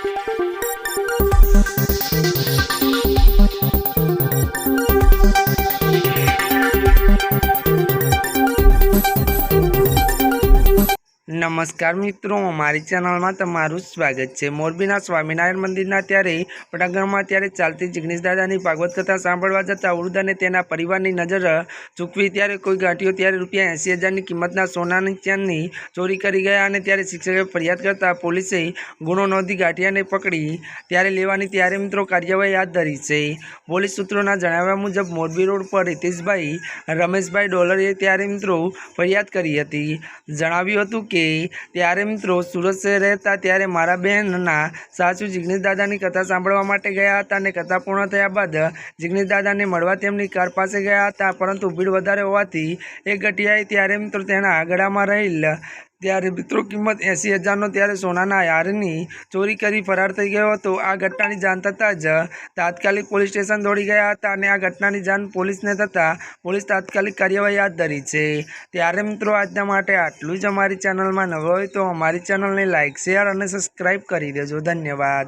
Thank you. નમસ્કાર મિત્રો, મારી ચેનલમાં તમારું સ્વાગત છે. મોરબીના સ્વામિનારાયણ મંદિરના ત્યારે પટાગણમાં ત્યારે ચાલતી જિગ્નેશ દાદાની ભાગવત કથા સાંભળવા જતા વૃદ્ધ અને તેના પરિવારની નજર ચૂકવી ત્યારે કોઈ ગાંઠીઓ ત્યારે રૂપિયા એંસી હજારની કિંમતના સોનાની ચેનની ચોરી કરી ગયા અને ત્યારે શિક્ષકે ફરિયાદ કરતા પોલીસે ગુનો નોંધી ગાંઠિયાને પકડી ત્યારે લેવાની ત્યારે મિત્રો કાર્યવાહી હાથ ધરી છે. પોલીસ સૂત્રોના જણાવ્યા મુજબ, મોરબી રોડ પર રીતેશભાઈ રમેશભાઈ ડોલરે ત્યારે મિત્રો ફરિયાદ કરી હતી. જણાવ્યું હતું કે ત્યારે મિત્રો સુરત શહેર રહેતા ત્યારે મારા બહેનના સાસુ જિગ્નેશ દાદાની કથા સાંભળવા માટે ગયા હતા અને કથા પૂર્ણ થયા બાદ જિગ્નેશ દાદાને મળવા તેમની કાર પાસે ગયા હતા. પરંતુ ભીડ વધારે હોવાથી એક ગટિયાએ ત્યારે મિત્રો તેના ગળામાં રહેલ ત્યારે મિત્રો કિંમત એંસી હજારનો ત્યારે સોનાના હારની ચોરી કરી ફરાર થઈ ગયો હતો. આ ઘટનાની જાણ થતાં જ તાત્કાલિક પોલીસ સ્ટેશન દોડી ગયા હતા અને આ ઘટનાની જાણ પોલીસને થતાં પોલીસ તાત્કાલિક કાર્યવાહી હાથ ધરી છે. ત્યારે મિત્રો આજના માટે આટલું જ અમારી ચેનલમાં નવો હોય તો અમારી ચેનલને લાઇક શેર અને સબસ્ક્રાઈબ કરી દેજો. ધન્યવાદ.